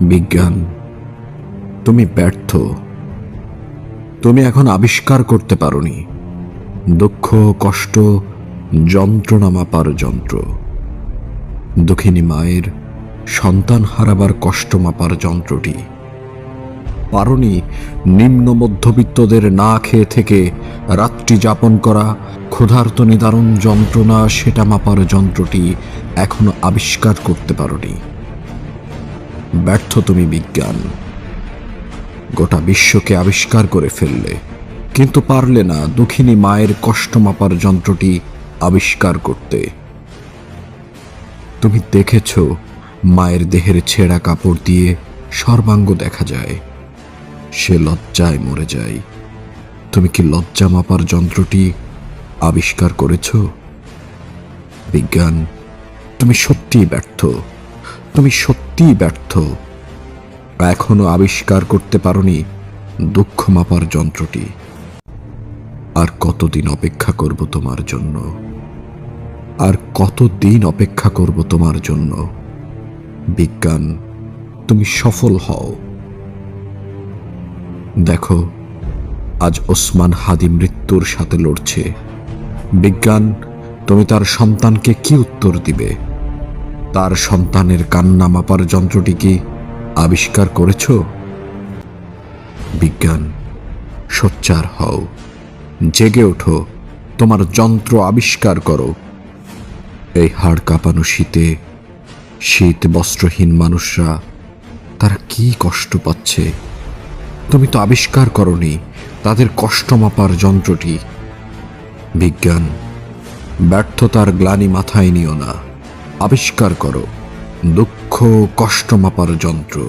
বিজ্ঞান। তুমি ব্যর্থ। তুমি এখন আবিষ্কার করতে পারোনি। দুঃখ, কষ্ট, যন্ত্রণা মাপার যন্ত্র। দুঃখিনী মায়ের সন্তান হারাবার কষ্ট মাপার যন্ত্রটি। পারনি নিম্ন মধ্যবিত্তদের না খেয়ে থেকে রাত্রি যাপন করা, ক্ষুধার্ত নিদারুণ যন্ত্রণা সেটা মাপার যন্ত্রটি এখনও আবিষ্কার করতে পারোনি। ব্যর্থ তুমি বিজ্ঞান। গোটা বিশ্বকে আবিষ্কার করে ফেললে। কিন্তু পারলে না দুঃখিনী মায়ের কষ্ট মাপার যন্ত্রটি আবিষ্কার করতে। তুমি দেখেছ মায়ের দেহের ছেঁড়া কাপড় দিয়ে সর্বাঙ্গ দেখা যায়। সে লজ্জায় মরে যায়। তুমি কি লজ্জা মাপার যন্ত্রটি আবিষ্কার করেছ? বিজ্ঞান, তুমি সত্যিই ব্যর্থ। তুমি সত্যিই ব্যর্থ। এখনও আবিষ্কার করতে পারোনি দুঃখ মাপার যন্ত্রটি। আর কতদিন অপেক্ষা করব তোমার জন্য? আর কতদিন অপেক্ষা করব তোমার জন্য? বিজ্ঞান, তুমি সফল হও। দেখো, আজ ওসমান হাদি মৃত্যুর সাথে লড়ছে। বিজ্ঞান, তুমি তার সন্তানকে কি উত্তর দিবে? তার সন্তানের কান্না মাপার যন্ত্রটি কি আবিষ্কার করেছ? বিজ্ঞান, সোচ্চার হও। জেগে ওঠো। তোমার যন্ত্র আবিষ্কার করো। এই হাড় কাঁপানো শীতে, শীত বস্ত্রহীন মানুষরা তারা কি কষ্ট পাচ্ছে? তুমি তো আবিষ্কার করনি, তাদের কষ্ট মাপার যন্ত্রটি। বিজ্ঞান, ব্যর্থতার গ্লানি মাথায় নিও না। আবিষ্কার করো। দুঃখ কষ্ট মাপার যন্ত্র।